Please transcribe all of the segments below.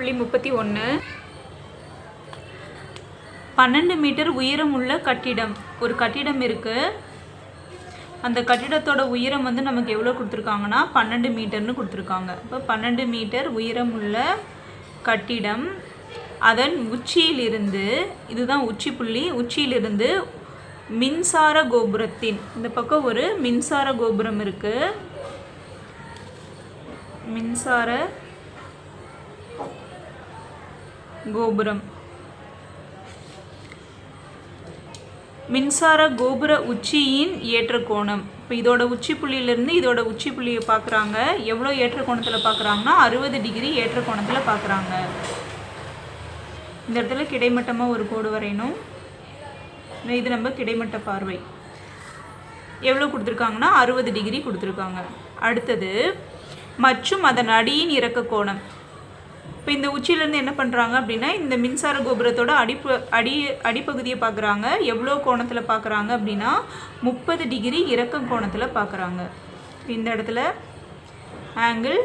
புள்ளி முப்பத்தி ஒன்று பன்னெண்டு மீட்டர் உயரம் உள்ள கட்டிடம். ஒரு கட்டிடம் இருக்குது அந்த கட்டிடத்தோட உயரம் வந்து நமக்கு எவ்வளோ கொடுத்துருக்காங்கன்னா பன்னெண்டு மீட்டர்னு கொடுத்துருக்காங்க. இப்போ பன்னெண்டு மீட்டர் உயரம் உள்ள கட்டிடம். அதன் உச்சியிலிருந்து இதுதான் உச்சி புள்ளி. உச்சியிலிருந்து மின்சார கோபுரத்தின் இந்த பக்கம் ஒரு மின்சார கோபுரம் இருக்குது மின்சார கோபுரம். மின்சார கோபுர உச்சியின் ஏற்ற கோணம் இப்போ இதோட உச்சி புள்ளியிலேருந்து இதோட உச்சி புள்ளியை பார்க்குறாங்க எவ்வளோ ஏற்ற கோணத்தில் பார்க்குறாங்கன்னா அறுபது டிகிரி ஏற்ற கோணத்தில் பார்க்குறாங்க இந்த இடத்துல கிடைமட்டமாக ஒரு கோடு வரையணும். இது நம்ம கிடைமட்ட பார்வை. எவ்வளோ கொடுத்துருக்காங்கன்னா அறுபது டிகிரி கொடுத்துருக்காங்க. அடுத்தது மற்றும் அதன் அடியின் இறக்க கோணம். இப்போ இந்த உச்சியிலேருந்து என்ன பண்ணுறாங்க அப்படின்னா இந்த மின்சார கோபுரத்தோட அடிப்பு அடி அடிப்பகுதியை பார்க்குறாங்க எவ்வளோ கோணத்தில் பார்க்குறாங்க அப்படின்னா முப்பது டிகிரி இறக்கம் கோணத்தில் பார்க்குறாங்க இந்த இடத்துல ஆங்கிள்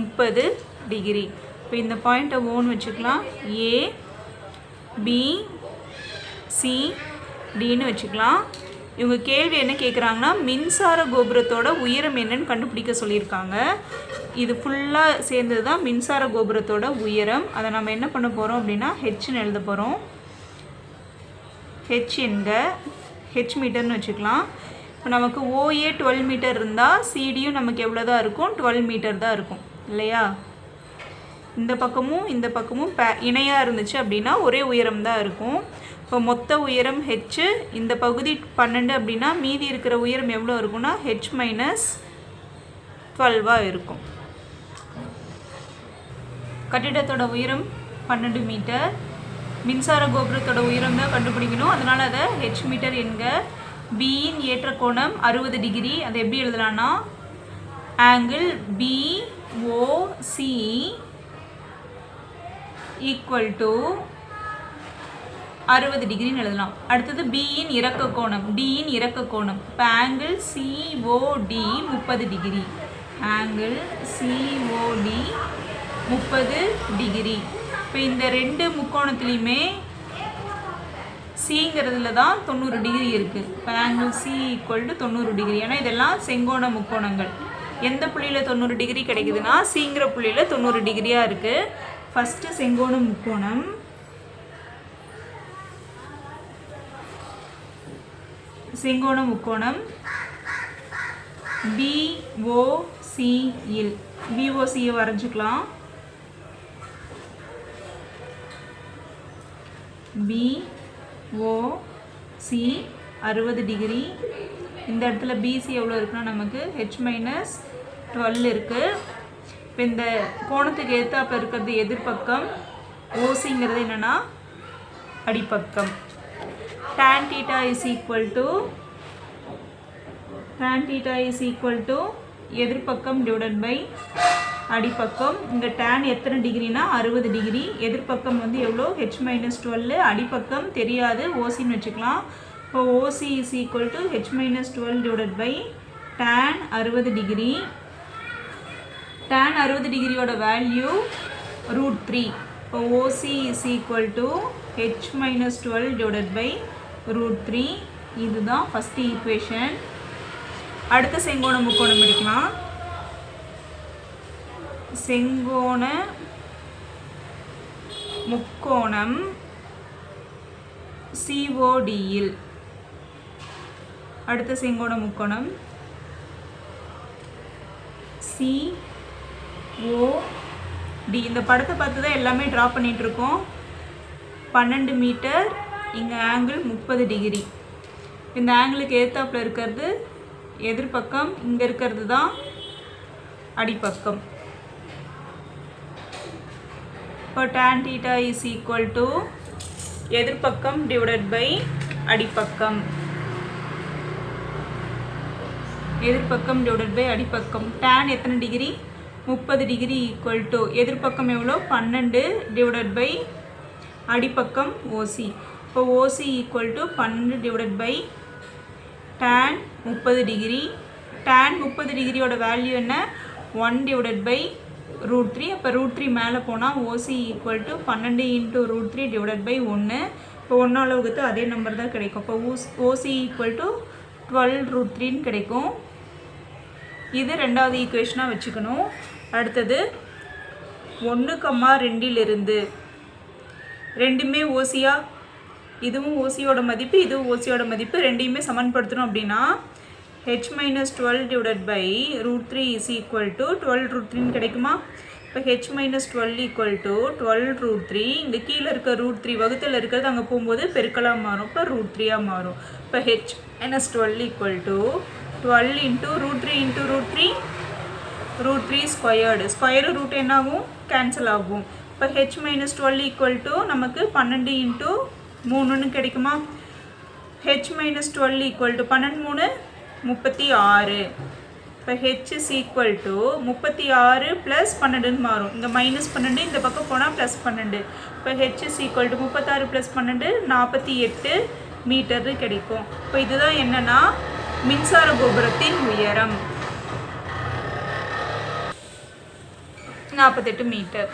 முப்பது டிகிரி. இப்போ இந்த பாயிண்ட்டை ஓன் வச்சுக்கலாம். ஏ பி சி டின்னு வச்சுக்கலாம். இவங்க கேள்வி என்ன கேட்குறாங்கன்னா மின்சார கோபுரத்தோட உயரம் என்னன்னு கண்டுபிடிக்க சொல்லியிருக்காங்க. இது ஃபுல்லாக சேர்ந்தது தான் மின்சார கோபுரத்தோட உயரம். அதை நம்ம என்ன பண்ண போகிறோம் அப்படின்னா ஹெச்னு எழுத போகிறோம் ஹெச் என்க ஹெச் மீட்டர்னு வச்சுக்கலாம். இப்போ நமக்கு ஓஏ டுவெல் மீட்டர் இருந்தால் சிடியும் நமக்கு எவ்வளோ தான் இருக்கும்? டுவெல் மீட்டர் தான் இருக்கும். இல்லையா? இந்த பக்கமும் இந்த பக்கமும் பே இணையாக இருந்துச்சு அப்படின்னா ஒரே உயரம் தான் இருக்கும். இப்போ மொத்த உயரம் ஹெச்சு இந்த பகுதி பன்னெண்டு அப்படின்னா மீதி இருக்கிற உயரம் எவ்வளோ இருக்கும்னா ஹெச் மைனஸ் டுவெல்வாக இருக்கும். கட்டிடத்தோட உயரம் பன்னெண்டு மீட்டர் மின்சார கோபுரத்தோட உயரம் தான் கண்டுபிடிக்கணும். அதனால் அதை ஹெச் மீட்டர் என்க பியின் ஏற்ற கோணம் அறுபது டிகிரி. அதை எப்படி எழுதலாம்னா ஆங்கிள் பிஓசி ஈக்குவல் டு அறுபது டிகிரின்னு எழுதலாம். அடுத்தது பியின் இறக்க கோணம். டியின் இறக்க கோணம். இப்போ ஆங்கிள் சிஓடி முப்பது டிகிரி. ஆங்கிள் சிஓடி முப்பது டிகிரி. இப்போ இந்த ரெண்டு முக்கோணத்துலேயுமே சிங்கிறதுல தான் தொண்ணூறு டிகிரி இருக்குது இப்போ ஆங்கிள் சி ஈக்குவல் டு தொண்ணூறு டிகிரி. ஏன்னா இதெல்லாம் செங்கோண முக்கோணங்கள். எந்த புள்ளியில் தொண்ணூறு டிகிரி கிடைக்குதுன்னா சிங்கிற புள்ளியில் தொண்ணூறு டிகிரியாக இருக்குது ஃபஸ்ட்டு செங்கோண முக்கோணம். செங்கோணம் முக்கோணம். பிஓசியில் பிஓசியை வரைஞ்சிக்கலாம். பிஓசி அறுபது டிகிரி. இந்த இடத்துல பிசி எவ்வளோ இருக்குன்னா நமக்கு ஹெச் மைனஸ் டுவெல் இருக்குது இப்போ இந்த கோணத்துக்கு எதிர்த்தாப்புல இருக்கிறது எதிர்பக்கம். ஓசிங்கிறது என்னென்னா அடிப்பக்கம். Tan theta is equal to tan theta is equal to எதிர்பக்கம் டிவைடட் பை அடிப்பக்கம். இங்கே டேன் எத்தனை டிகிரினா அறுபது டிகிரி எதிர்பக்கம் வந்து எவ்வளோ ஹெச் மைனஸ் டுவெல் அடிப்பக்கம் தெரியாது. ஓசின்னு வச்சுக்கலாம். இப்போ OC is equal to H minus twelve divided by tan அறுபது டிகிரி டேன் அறுபது டிகிரியோட வேல்யூ ரூட் த்ரீ இப்போ OC is equal to H minus twelve divided by root three இதுதான் ஃபஸ்ட்டு ஈக்குவேஷன் அடுத்த செங்கோண முக்கோணம் எடுக்கலாம் செங்கோண முக்கோணம் சிஓடியில் அடுத்த செங்கோண முக்கோணம் சிஓடி இந்த படத்தை பார்த்து தான் எல்லாமே ட்ரா பண்ணிட்டு இருக்கோம். பன்னெண்டு மீட்டர் இங்கே ஆங்கிள் முப்பது டிகிரி இந்த ஆங்கிளுக்கு ஏத்தாப்பில் இருக்கிறது எதிர்பக்கம் இங்கே இருக்கிறது தான் அடிப்பக்கம். இப்போ tan theta is equal to எதிர்பக்கம் டிவைடட் பை அடிப்பக்கம். எதிர்பக்கம் டிவைடட் பை அடிப்பக்கம். tan எத்தனை டிகிரி முப்பது டிகிரி ஈக்குவல் டு எதிர்பக்கம் எவ்வளோ பன்னெண்டு டிவைடட் பை அடிப்பக்கம் ஓசி இப்போ ஓசி ஈக்குவல் டு பன்னெண்டு டிவைடட் பை டேன் முப்பது டிகிரி டேன் முப்பது டிகிரியோட வேல்யூ என்ன? One divided by root three அப்போ ரூட் த்ரீ மேலே போனால் ஓசி ஈக்குவல் டு பன்னெண்டு into root three divided by ஒன்று இப்போ ஒன்றால் வகுத்து அதே நம்பர் தான் கிடைக்கும். இப்போ ஊஸ் OC equal to twelve root த்ரீன்னு கிடைக்கும். இது ரெண்டாவது ஈக்குவேஷனாக வச்சுக்கணும். அடுத்தது ஒன்று கம்மா ரெண்டிலிருந்து. ரெண்டுமே ஓசியாக இதுவும் ஓசியோட மதிப்பு இதுவும் ஓசியோட மதிப்பு ரெண்டையுமே சமன்படுத்தணும் அப்படின்னா H minus twelve divide by root three is equal to twelve root த்ரீன்னு கிடைக்குமா? இப்போ H minus twelve equal to twelve root three இங்கே கீழே இருக்க ரூட் த்ரீ வகுத்தில் இருக்கிறது அங்கே போகும்போது பெருக்கலாக மாறும். இப்போ ரூட் த்ரீயாக மாறும். இப்போ H minus twelve equal to twelve into root three into root three root three squared square root என்னாகும்? கேன்சல் ஆகும். இப்போ H minus twelve equal to நமக்கு பன்னெண்டு இன்ட்டு மூணுன்னு கிடைக்குமா? H minus twelve equal to பன்னெண்டு மூணு முப்பத்தி ஆறு. இப்போ ஹெச் இஸ் ஈக்குவல் டு முப்பத்தி ஆறு ப்ளஸ் பன்னெண்டுன்னு மாறும். இங்கே மைனஸ் பன்னெண்டு இந்த பக்கம் போனால் ப்ளஸ் பன்னெண்டு. இப்போ ஹெச் இஸ் ஈக்குவல் டு முப்பத்தாறு ப்ளஸ் பன்னெண்டு நாற்பத்தி எட்டு மீட்டர் கிடைக்கும். இப்போ இதுதான் என்னென்னா மின்சார கோபுரத்தின் உயரம். நாற்பத்தெட்டு மீட்டர்.